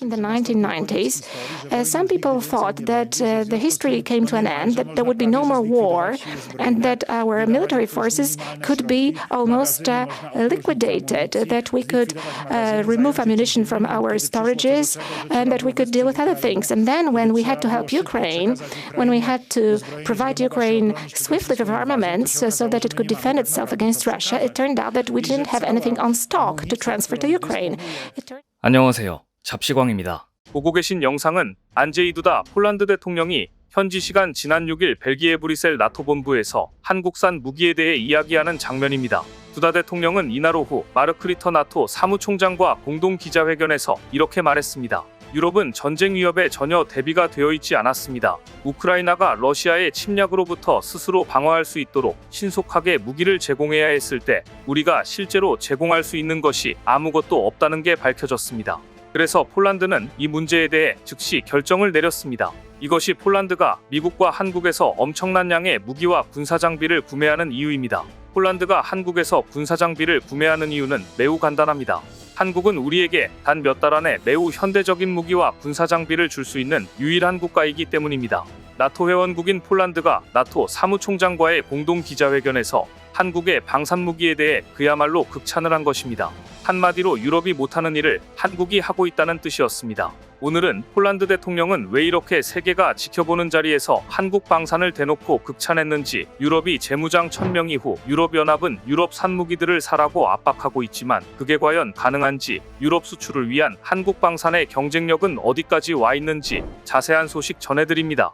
back in the 1990s, uh, some people thought that uh, the history came to an end, that there would be no more war, and that our military forces could be almost uh, liquidated, that we could uh, remove ammunition from our storages, and that we could deal with other things. And then, when we had to help Ukraine, when we had to provide Ukraine swiftly with armaments uh, so that it could defend itself against Russia, it turned out that we didn't have anything on stock to transfer to Ukraine. It turned 안녕하세요. 잡시광입니다. 보고 계신 영상은 안제이 두다 폴란드 대통령이 현지 시간 지난 6일 벨기에 브뤼셀 나토 본부에서 한국산 무기에 대해 이야기하는 장면입니다. 두다 대통령은 이날 오후 마르크 리터 나토 사무총장과 공동 기자회견에서 이렇게 말했습니다. 유럽은 전쟁 위협에 전혀 대비가 되어 있지 않았습니다. 우크라이나가 러시아의 침략으로부터 스스로 방어할 수 있도록 신속하게 무기를 제공해야 했을 때 우리가 실제로 제공할 수 있는 것이 아무것도 없다는 게 밝혀졌습니다. 그래서 폴란드는 이 문제에 대해 즉시 결정을 내렸습니다. 이것이 폴란드가 미국과 한국에서 엄청난 양의 무기와 군사 장비를 구매하는 이유입니다. 폴란드가 한국에서 군사 장비를 구매하는 이유는 매우 간단합니다. 한국은 우리에게 단 몇 달 안에 매우 현대적인 무기와 군사 장비를 줄 수 있는 유일한 국가이기 때문입니다. 나토 회원국인 폴란드가 나토 사무총장과의 공동 기자회견에서 한국의 방산 무기에 대해 그야말로 극찬을 한 것입니다. 한마디로 유럽이 못하는 일을 한국이 하고 있다는 뜻이었습니다. 오늘은 폴란드 대통령은 왜 이렇게 세계가 지켜보는 자리에서 한국 방산을 대놓고 극찬했는지 유럽이 재무장 천명 이후 유럽연합은 유럽 산 무기들을 사라고 압박하고 있지만 그게 과연 가능한지 유럽 수출을 위한 한국 방산의 경쟁력은 어디까지 와 있는지 자세한 소식 전해드립니다.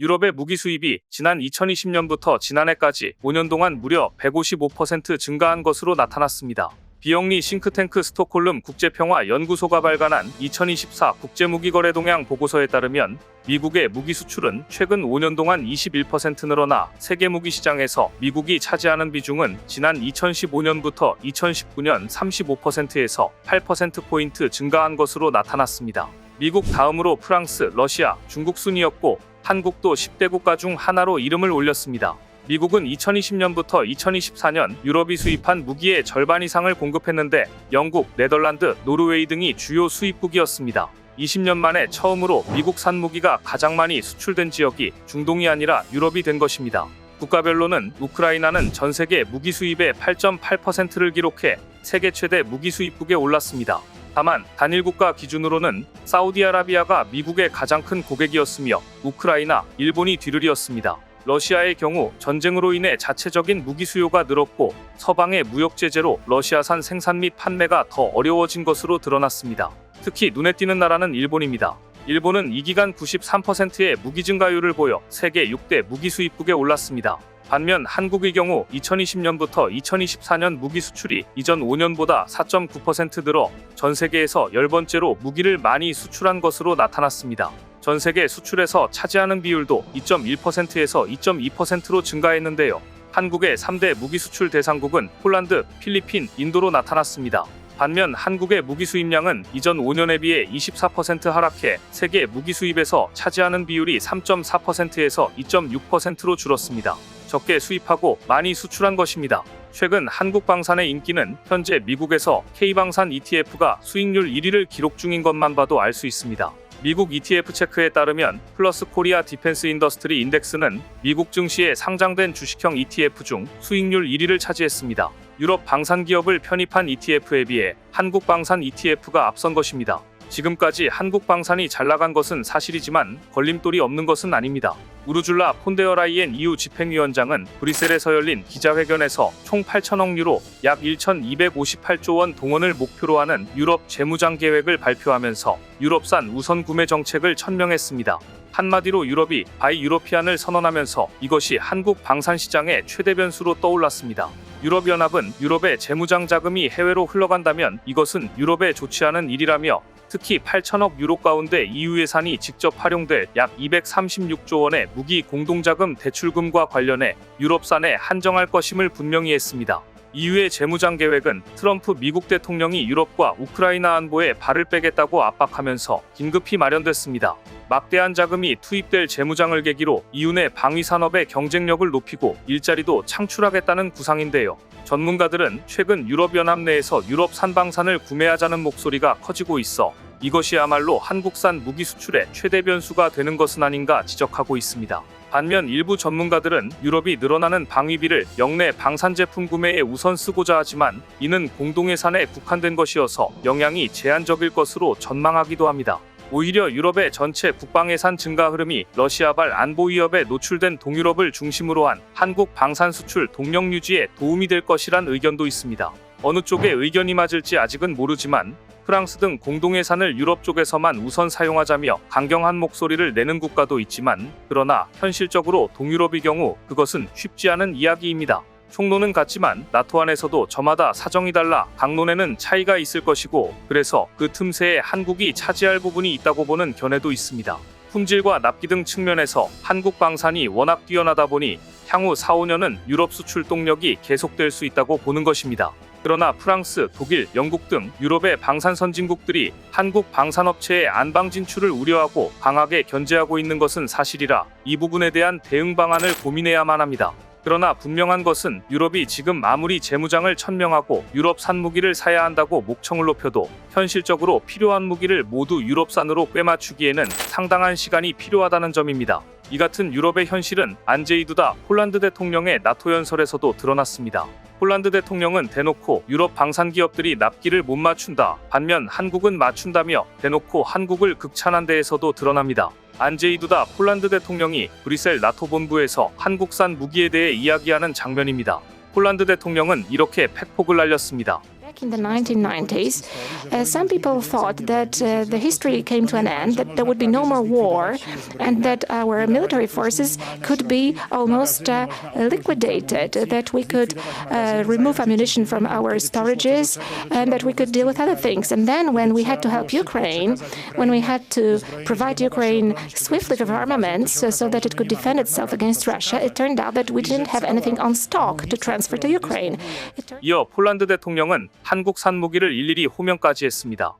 유럽의 무기 수입이 지난 2020년부터 지난해까지 5년 동안 무려 155% 증가한 것으로 나타났습니다. 비영리 싱크탱크 스톡홀름 국제평화연구소가 발간한 2024 국제무기거래 동향 보고서에 따르면 미국의 무기 수출은 최근 5년 동안 21% 늘어나 세계 무기 시장에서 미국이 차지하는 비중은 지난 2015년부터 2019년 35%에서 8%포인트 증가한 것으로 나타났습니다. 미국 다음으로 프랑스, 러시아, 중국 순이었고 한국도 10대 국가 중 하나로 이름을 올렸습니다. 미국은 2020년부터 2024년 유럽이 수입한 무기의 절반 이상을 공급했는데 영국, 네덜란드, 노르웨이 등이 주요 수입국이었습니다. 20년 만에 처음으로 미국산 무기가 가장 많이 수출된 지역이 중동이 아니라 유럽이 된 것입니다. 국가별로는 우크라이나는 전 세계 무기 수입의 8.8%를 기록해 세계 최대 무기 수입국에 올랐습니다. 다만 단일 국가 기준으로는 사우디아라비아가 미국의 가장 큰 고객이었으며 우크라이나, 일본이 뒤를 이었습니다. 러시아의 경우 전쟁으로 인해 자체적인 무기 수요가 늘었고 서방의 무역 제재로 러시아산 생산 및 판매가 더 어려워진 것으로 드러났습니다. 특히 눈에 띄는 나라는 일본입니다. 일본은 이 기간 93%의 무기 증가율을 보여 세계 6대 무기 수입국에 올랐습니다. 반면 한국의 경우 2020년부터 2024년 무기 수출이 이전 5년보다 4.9% 늘어 전 세계에서 10번째로 무기를 많이 수출한 것으로 나타났습니다. 전 세계 수출에서 차지하는 비율도 2.1%에서 2.2%로 증가했는데요. 한국의 3대 무기 수출 대상국은 폴란드, 필리핀, 인도로 나타났습니다. 반면 한국의 무기 수입량은 이전 5년에 비해 24% 하락해 세계 무기 수입에서 차지하는 비율이 3.4%에서 2.6%로 줄었습니다. 적게 수입하고 많이 수출한 것입니다. 최근 한국 방산의 인기는 현재 미국에서 K방산 ETF가 수익률 1위를 기록 중인 것만 봐도 알 수 있습니다. 미국 ETF 체크에 따르면 플러스 코리아 디펜스 인더스트리 인덱스는 미국 증시에 상장된 주식형 ETF 중 수익률 1위를 차지했습니다. 유럽 방산 기업을 편입한 ETF에 비해 한국 방산 ETF가 앞선 것입니다. 지금까지 한국 방산이 잘 나간 것은 사실이지만 걸림돌이 없는 것은 아닙니다. 우르줄라 폰데어라이엔 EU 집행위원장은 브뤼셀에서 열린 기자회견에서 총 8천억 유로 약 1,258조 원 동원을 목표로 하는 유럽 재무장 계획을 발표하면서 유럽산 우선 구매 정책을 천명했습니다. 한마디로 유럽이 바이 유로피안을 선언하면서 이것이 한국 방산 시장의 최대 변수로 떠올랐습니다. 유럽연합은 유럽의 재무장 자금이 해외로 흘러간다면 이것은 유럽에 좋지 않은 일이라며 특히 8천억 유로 가운데 EU 예산이 직접 활용될 약 236조 원의 무기 공동자금 대출금과 관련해 유럽산에 한정할 것임을 분명히 했습니다. EU의 재무장 계획은 트럼프 미국 대통령이 유럽과 우크라이나 안보에 발을 빼겠다고 압박하면서 긴급히 마련됐습니다. 막대한 자금이 투입될 재무장을 계기로 이윤 내 방위 산업의 경쟁력을 높이고 일자리도 창출하겠다는 구상인데요. 전문가들은 최근 유럽연합 내에서 유럽 산방산을 구매하자는 목소리가 커지고 있어 이것이야말로 한국산 무기 수출의 최대 변수가 되는 것은 아닌가 지적하고 있습니다. 반면 일부 전문가들은 유럽이 늘어나는 방위비를 영내 방산 제품 구매에 우선 쓰고자 하지만 이는 공동예산에 국한된 것이어서 영향이 제한적일 것으로 전망하기도 합니다. 오히려 유럽의 전체 국방예산 증가 흐름이 러시아발 안보 위협에 노출된 동유럽을 중심으로 한 한국 방산 수출 동력 유지에 도움이 될 것이란 의견도 있습니다. 어느 쪽의 의견이 맞을지 아직은 모르지만 프랑스 등 공동예산을 유럽 쪽에서만 우선 사용하자며 강경한 목소리를 내는 국가도 있지만 그러나 현실적으로 동유럽의 경우 그것은 쉽지 않은 이야기입니다. 총론은 같지만 나토 안에서도 저마다 사정이 달라 강론에는 차이가 있을 것이고 그래서 그 틈새에 한국이 차지할 부분이 있다고 보는 견해도 있습니다. 품질과 납기 등 측면에서 한국 방산이 워낙 뛰어나다 보니 향후 4, 5년은 유럽 수출 동력이 계속될 수 있다고 보는 것입니다. 그러나 프랑스, 독일, 영국 등 유럽의 방산 선진국들이 한국 방산업체의 안방 진출을 우려하고 강하게 견제하고 있는 것은 사실이라 이 부분에 대한 대응 방안을 고민해야만 합니다. 그러나 분명한 것은 유럽이 지금 아무리 재무장을 천명하고 유럽산 무기를 사야 한다고 목청을 높여도 현실적으로 필요한 무기를 모두 유럽산으로 꿰맞추기에는 상당한 시간이 필요하다는 점입니다. 이 같은 유럽의 현실은 안제이두다 폴란드 대통령의 나토 연설에서도 드러났습니다. 폴란드 대통령은 대놓고 유럽 방산 기업들이 납기를 못 맞춘다. 반면 한국은 맞춘다며 대놓고 한국을 극찬한 데에서도 드러납니다. 안제이 두다 폴란드 대통령이 브뤼셀 나토 본부에서 한국산 무기에 대해 이야기하는 장면입니다. 폴란드 대통령은 이렇게 팩폭을 날렸습니다. Back in the 1990s, uh, some people thought that uh, the history came to an end, that there would be no more war, and that our military forces could be almost uh, liquidated, that we could uh, remove ammunition from our storages, and that we could deal with other things. And then, when we had to help Ukraine, when we had to provide Ukraine swiftly with armaments uh, so that it could defend itself against Russia, it turned out that we didn't have anything on stock to transfer to Ukraine. It turned 이어 폴란드 대통령은 한국산 무기를 일일이 호명까지 했습니다.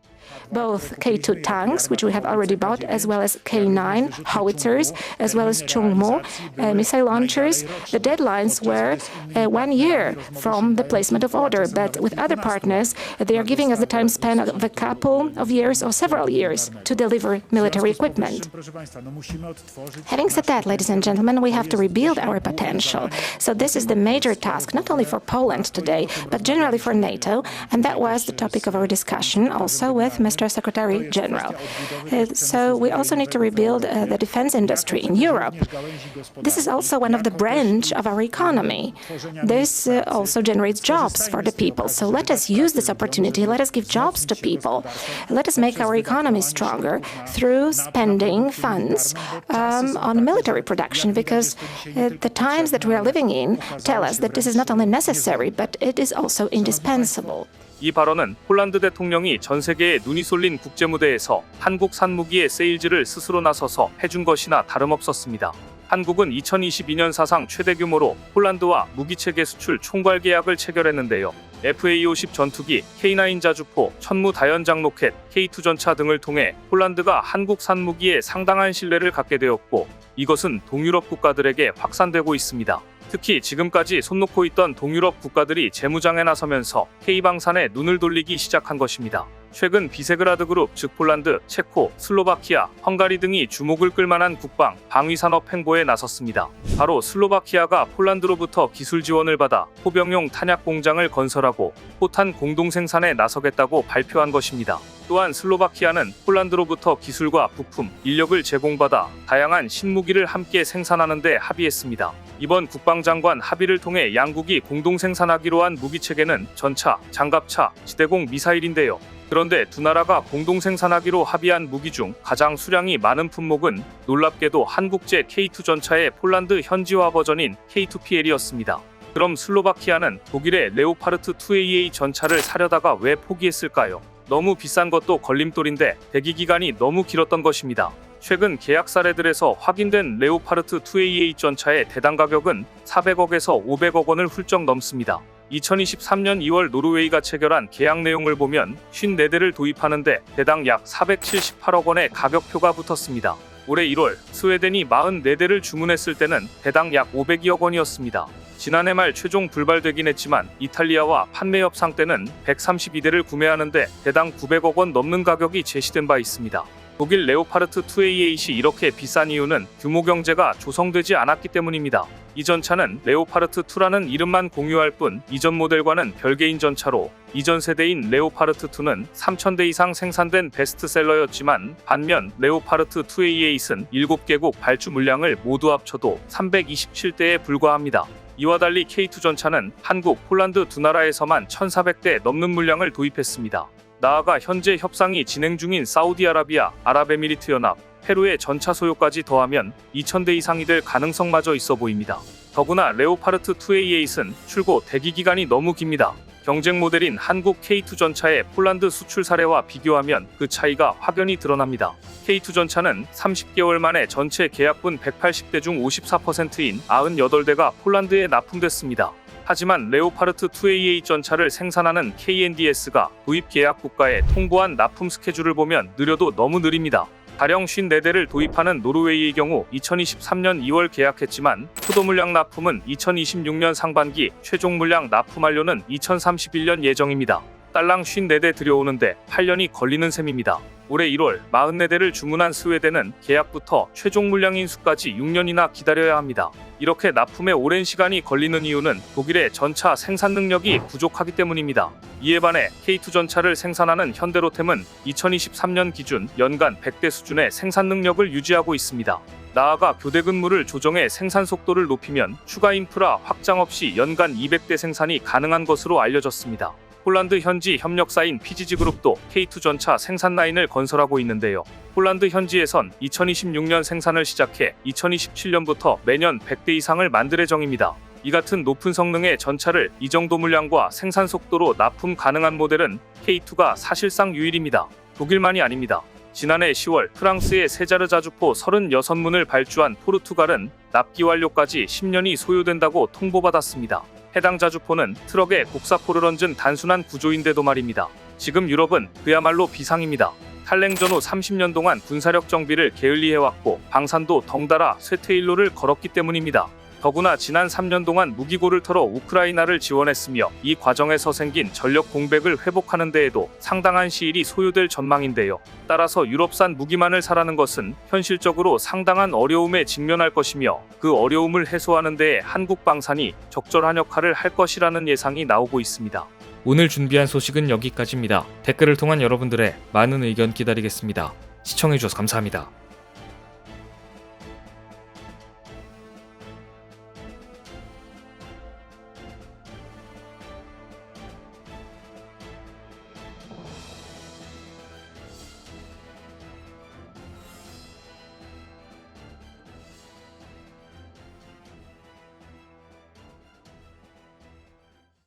Both K2 tanks, which we have already bought, as well as K9 howitzers, as well as Chungmo uh, missile launchers. The deadlines were uh, one year from the placement of order, but with other partners, they are giving us the time span of a couple of years or several years to deliver military equipment. Having said that, ladies and gentlemen, we have to rebuild our potential. So this is the major task, not only for Poland today, but generally for NATO, and that was the topic of our discussion also with Mr. Secretary General. Uh, so we also need to rebuild uh, the defense industry in Europe. This is also one of the branch of our economy. This uh, also generates jobs for the people. So let us use this opportunity. Let us give jobs to people. Let us make our economy stronger through spending funds um, on military production because uh, the times that we are living in tell us that this is not only necessary, but it is also indispensable. 이 발언은 폴란드 대통령이 전 세계에 눈이 쏠린 국제 무대에서 한국 산 무기의 세일즈를 스스로 나서서 해준 것이나 다름없었습니다. 한국은 2022년 사상 최대 규모로 폴란드와 무기체계 수출 총괄 계약을 체결했는데요. FA-50 전투기, K9 자주포, 천무 다연장 로켓, K2 전차 등을 통해 폴란드가 한국 산 무기에 상당한 신뢰를 갖게 되었고 이것은 동유럽 국가들에게 확산되고 있습니다. 특히 지금까지 손 놓고 있던 동유럽 국가들이 재무장에 나서면서 K방산에 눈을 돌리기 시작한 것입니다. 최근 비세그라드 그룹, 즉 폴란드, 체코, 슬로바키아, 헝가리 등이 주목을 끌만한 국방, 방위산업 행보에 나섰습니다. 바로 슬로바키아가 폴란드로부터 기술 지원을 받아 포병용 탄약 공장을 건설하고 포탄 공동 생산에 나서겠다고 발표한 것입니다. 또한 슬로바키아는 폴란드로부터 기술과 부품, 인력을 제공받아 다양한 신무기를 함께 생산하는 데 합의했습니다. 이번 국방장관 합의를 통해 양국이 공동 생산하기로 한 무기 체계는 전차, 장갑차, 지대공 미사일인데요. 그런데 두 나라가 공동 생산하기로 합의한 무기 중 가장 수량이 많은 품목은 놀랍게도 한국제 K2 전차의 폴란드 현지화 버전인 K2PL이었습니다. 그럼 슬로바키아는 독일의 레오파르트 2AA 전차를 사려다가 왜 포기했을까요? 너무 비싼 것도 걸림돌인데 대기 기간이 너무 길었던 것입니다. 최근 계약 사례들에서 확인된 레오파르트 2AA 전차의 대당 가격은 400억에서 500억 원을 훌쩍 넘습니다. 2023년 2월 노르웨이가 체결한 계약 내용을 보면 54대를 도입하는데 대당 약 478억 원의 가격표가 붙었습니다. 올해 1월 스웨덴이 44대를 주문했을 때는 대당 약 502억 원이었습니다. 지난해 말 최종 불발되긴 했지만 이탈리아와 판매 협상 때는 132대를 구매하는데 대당 900억 원 넘는 가격이 제시된 바 있습니다. 독일 레오파르트 2A8이 이렇게 비싼 이유는 규모 경제가 조성되지 않았기 때문입니다. 이 전 차는 레오파르트 2라는 이름만 공유할 뿐 이전 모델과는 별개인 전차로 이전 세대인 레오파르트 2는 3,000대 이상 생산된 베스트셀러였지만 반면 레오파르트 2A8은 7개국 발주 물량을 모두 합쳐도 327대에 불과합니다. 이와 달리 K2 전차는 한국, 폴란드 두 나라에서만 1,400대 넘는 물량을 도입했습니다. 나아가 현재 협상이 진행 중인 사우디아라비아, 아랍에미리트 연합, 페루의 전차 소요까지 더하면 2,000대 이상이 될 가능성마저 있어 보입니다. 더구나 레오파르트 2A8은 출고 대기 기간이 너무 깁니다. 경쟁 모델인 한국 K2 전차의 폴란드 수출 사례와 비교하면 그 차이가 확연히 드러납니다. K2 전차는 30개월 만에 전체 계약분 180대 중 54%인 98대가 폴란드에 납품됐습니다. 하지만 레오파르트 2A8 전차를 생산하는 KNDS가 도입 계약 국가에 통보한 납품 스케줄을 보면 느려도 너무 느립니다. 가령 54대를 도입하는 노르웨이의 경우 2023년 2월 계약했지만 포도 물량 납품은 2026년 상반기, 최종 물량 납품 완료는 2031년 예정입니다. 딸랑 54대 들여오는데 8년이 걸리는 셈입니다. 올해 1월 44대를 주문한 스웨덴은 계약부터 최종 물량 인수까지 6년이나 기다려야 합니다. 이렇게 납품에 오랜 시간이 걸리는 이유는 독일의 전차 생산 능력이 부족하기 때문입니다. 이에 반해 K2 전차를 생산하는 현대로템은 2023년 기준 연간 100대 수준의 생산 능력을 유지하고 있습니다. 나아가 교대 근무를 조정해 생산 속도를 높이면 추가 인프라 확장 없이 연간 200대 생산이 가능한 것으로 알려졌습니다. 폴란드 현지 협력사인 PGG 그룹도 K2 전차 생산 라인을 건설하고 있는데요. 폴란드 현지에선 2026년 생산을 시작해 2027년부터 매년 100대 이상을 만들 예정입니다. 이 같은 높은 성능의 전차를 이 정도 물량과 생산 속도로 납품 가능한 모델은 K2가 사실상 유일입니다. 독일만이 아닙니다. 지난해 10월 프랑스의 세자르 자주포 36문을 발주한 포르투갈은 납기 완료까지 10년이 소요된다고 통보받았습니다. 해당 자주포는 트럭에 곡사포를 얹은 단순한 구조인데도 말입니다. 지금 유럽은 그야말로 비상입니다. 탈냉 전 후 30년 동안 군사력 정비를 게을리해왔고 방산도 덩달아 쇠퇴일로를 걸었기 때문입니다. 더구나 지난 3년 동안 무기고를 털어 우크라이나를 지원했으며 이 과정에서 생긴 전력 공백을 회복하는 데에도 상당한 시일이 소요될 전망인데요. 따라서 유럽산 무기만을 사라는 것은 현실적으로 상당한 어려움에 직면할 것이며 그 어려움을 해소하는 데에 한국 방산이 적절한 역할을 할 것이라는 예상이 나오고 있습니다. 오늘 준비한 소식은 여기까지입니다. 댓글을 통한 여러분들의 많은 의견 기다리겠습니다. 시청해주셔서 감사합니다.